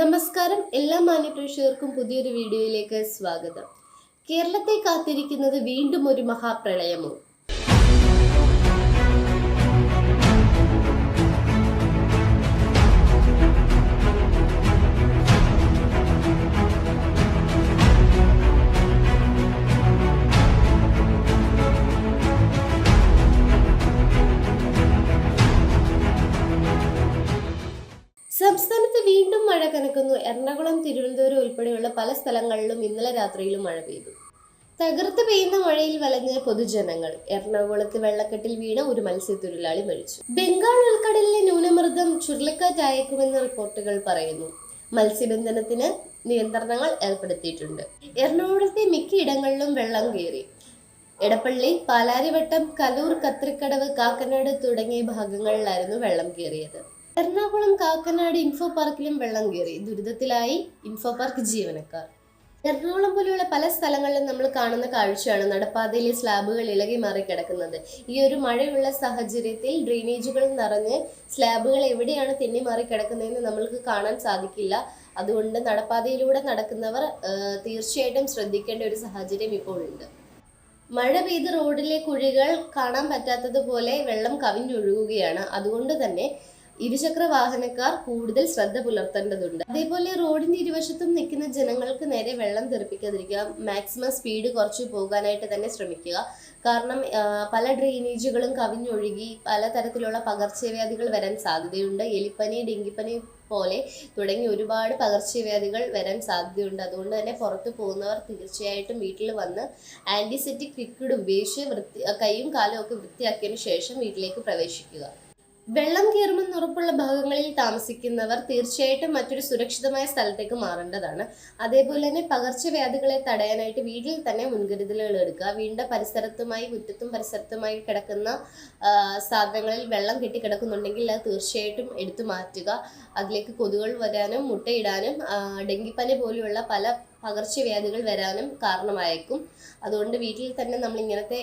നമസ്കാരം എല്ലാ മാന്യപ്രേക്ഷകർക്കും പുതിയൊരു വീഡിയോയിലേക്ക് സ്വാഗതം. കേരളത്തെ കാത്തിരിക്കുന്നത് വീണ്ടും ഒരു മഹാപ്രളയമോ? മഴ കനക്കുന്നു എറണാകുളം തിരുവനന്തപുരം ഉൾപ്പെടെയുള്ള പല സ്ഥലങ്ങളിലും ഇന്നലെ രാത്രിയിലും മഴ പെയ്തു. തകർത്ത് പെയ്യുന്ന മഴയിൽ വലഞ്ഞ പൊതുജനങ്ങൾ എറണാകുളത്ത് വെള്ളക്കെട്ടിൽ വീണ ഒരു മത്സ്യത്തൊഴിലാളി മരിച്ചു. ബംഗാൾ ഉൾക്കടലിലെ ന്യൂനമർദ്ദം ചുഴലിക്കാറ്റയക്കുമെന്ന് റിപ്പോർട്ടുകൾ പറയുന്നു. മത്സ്യബന്ധനത്തിന് നിയന്ത്രണങ്ങൾ ഏർപ്പെടുത്തിയിട്ടുണ്ട്. എറണാകുളത്തെ മിക്ക ഇടങ്ങളിലും വെള്ളം കയറി. എടപ്പള്ളി പാലാരിവട്ടം കലൂർ കത്രിക്കടവ് കാക്കനാട് തുടങ്ങിയ ഭാഗങ്ങളിലായിരുന്നു വെള്ളം കയറിയത്. എറണാകുളം കാക്കനാട് ഇൻഫോ പാർക്കിലും വെള്ളം കയറി ദുരിതത്തിലായി ഇൻഫോ പാർക്ക് ജീവനക്കാർ. എറണാകുളം പോലെയുള്ള പല സ്ഥലങ്ങളിലും നമ്മൾ കാണുന്ന കാഴ്ചയാണ് നടപ്പാതയിലെ സ്ലാബുകൾ ഇളകി മാറി കിടക്കുന്നത്. ഈ ഒരു മഴയുള്ള സാഹചര്യത്തിൽ ഡ്രെയിനേജുകൾ നിറഞ്ഞ് സ്ലാബുകൾ എവിടെയാണ് തെന്നി മാറി കിടക്കുന്നതെന്ന് നമ്മൾക്ക് കാണാൻ സാധിക്കില്ല. അതുകൊണ്ട് നടപ്പാതയിലൂടെ നടക്കുന്നവർ തീർച്ചയായിട്ടും ശ്രദ്ധിക്കേണ്ട ഒരു സാഹചര്യം ഇപ്പോൾ ഉണ്ട്. മഴ പെയ്ത് റോഡിലെ കുഴികൾ കാണാൻ പറ്റാത്തതുപോലെ വെള്ളം കവിഞ്ഞൊഴുകുകയാണ്. അതുകൊണ്ട് തന്നെ ഇരുചക്ര വാഹനക്കാർ കൂടുതൽ ശ്രദ്ധ പുലർത്തേണ്ടതുണ്ട്. അതേപോലെ റോഡിന്റെ ഇരുവശത്തും നിൽക്കുന്ന ജനങ്ങൾക്ക് നേരെ വെള്ളം തെറിപ്പിക്കാതിരിക്കുക മാക്സിമം സ്പീഡ് കുറച്ച് പോകാനായിട്ട് തന്നെ ശ്രമിക്കുക. കാരണം പല ഡ്രെയിനേജുകളും കവിഞ്ഞൊഴുകി പലതരത്തിലുള്ള പകർച്ചവ്യാധികൾ വരാൻ സാധ്യതയുണ്ട്. എലിപ്പനി ഡെങ്കിപ്പനി പോലെ തുടങ്ങി ഒരുപാട് പകർച്ചവ്യാധികൾ വരാൻ സാധ്യതയുണ്ട്. അതുകൊണ്ട് തന്നെ പുറത്തു പോകുന്നവർ തീർച്ചയായിട്ടും വീട്ടിൽ വന്ന് ആന്റിസെറ്റിക് ലിക്വിഡ് ഉപയോഗിച്ച് വൃത്തി കൈയും കാലും ഒക്കെ വൃത്തിയാക്കിയതിനു ശേഷം വീട്ടിലേക്ക് പ്രവേശിക്കുക. വെള്ളം കയറുമെന്ന് ഉറപ്പുള്ള ഭാഗങ്ങളിൽ താമസിക്കുന്നവർ തീർച്ചയായിട്ടും മറ്റൊരു സുരക്ഷിതമായ സ്ഥലത്തേക്ക് മാറേണ്ടതാണ്. അതേപോലെ തന്നെ പകർച്ചവ്യാധികളെ തടയാനായിട്ട് വീട്ടിൽ തന്നെ മുൻകരുതലുകൾ എടുക്കുക. വീണ്ട പരിസരത്തുമായി മുറ്റത്തും പരിസരത്തുമായി കിടക്കുന്ന സാധനങ്ങളിൽ വെള്ളം കെട്ടിക്കിടക്കുന്നുണ്ടെങ്കിൽ അത് തീർച്ചയായിട്ടും എടുത്തു മാറ്റുക. അതിലേക്ക് കൊതുകൾ വരാനും മുട്ടയിടാനും ഡെങ്കിപ്പനി പോലെയുള്ള പല പകർച്ചവ്യാധികൾ വരാനും കാരണമായേക്കും. അതുകൊണ്ട് വീട്ടിൽ തന്നെ നമ്മൾ ഇങ്ങനത്തെ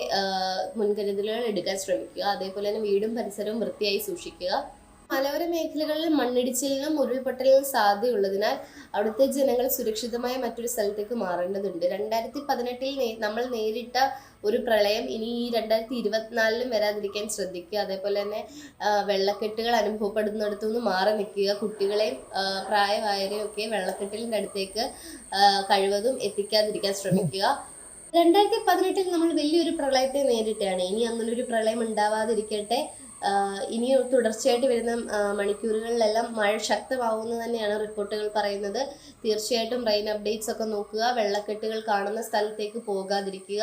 മുൻകരുതലുകൾ എടുക്കാൻ ശ്രമിക്കുക. അതേപോലെ തന്നെ വീടും പരിസരവും വൃത്തിയായി സൂക്ഷിക്കുക. മലയോര മേഖലകളിൽ മണ്ണിടിച്ചിലിനും ഉരുൾപൊട്ടലിനും സാധ്യതയുള്ളതിനാൽ അവിടുത്തെ ജനങ്ങൾ സുരക്ഷിതമായ മറ്റൊരു സ്ഥലത്തേക്ക് മാറേണ്ടതുണ്ട്. രണ്ടായിരത്തി പതിനെട്ടിൽ നമ്മൾ നേരിട്ട ഒരു പ്രളയം ഇനി ഈ രണ്ടായിരത്തി ഇരുപത്തിനാലിലും വരാതിരിക്കാൻ ശ്രദ്ധിക്കുക. അതേപോലെ തന്നെ വെള്ളക്കെട്ടുകൾ അനുഭവപ്പെടുന്നിടത്തു നിന്ന് മാറി നിൽക്കുക. കുട്ടികളെയും പ്രായമായവരെയും ഒക്കെ വെള്ളക്കെട്ടിലിന്റെ അടുത്തേക്ക് കഴിവതും എത്തിക്കാതിരിക്കാൻ ശ്രമിക്കുക. രണ്ടായിരത്തി പതിനെട്ടിൽ നമ്മൾ വലിയൊരു പ്രളയത്തെ നേരിട്ടാണ്. ഇനി അങ്ങനൊരു പ്രളയം ഉണ്ടാവാതിരിക്കട്ടെ. ഇനി തുടർച്ചയായിട്ട് വരുന്ന മണിക്കൂറുകളിലെല്ലാം മഴ ശക്തമാവുമെന്ന് തന്നെയാണ് റിപ്പോർട്ടുകൾ പറയുന്നത്. തീർച്ചയായിട്ടും റെയിൻ അപ്ഡേറ്റ്സ് ഒക്കെ നോക്കുക വെള്ളക്കെട്ടുകൾ കാണുന്ന സ്ഥലത്തേക്ക് പോകാതിരിക്കുക.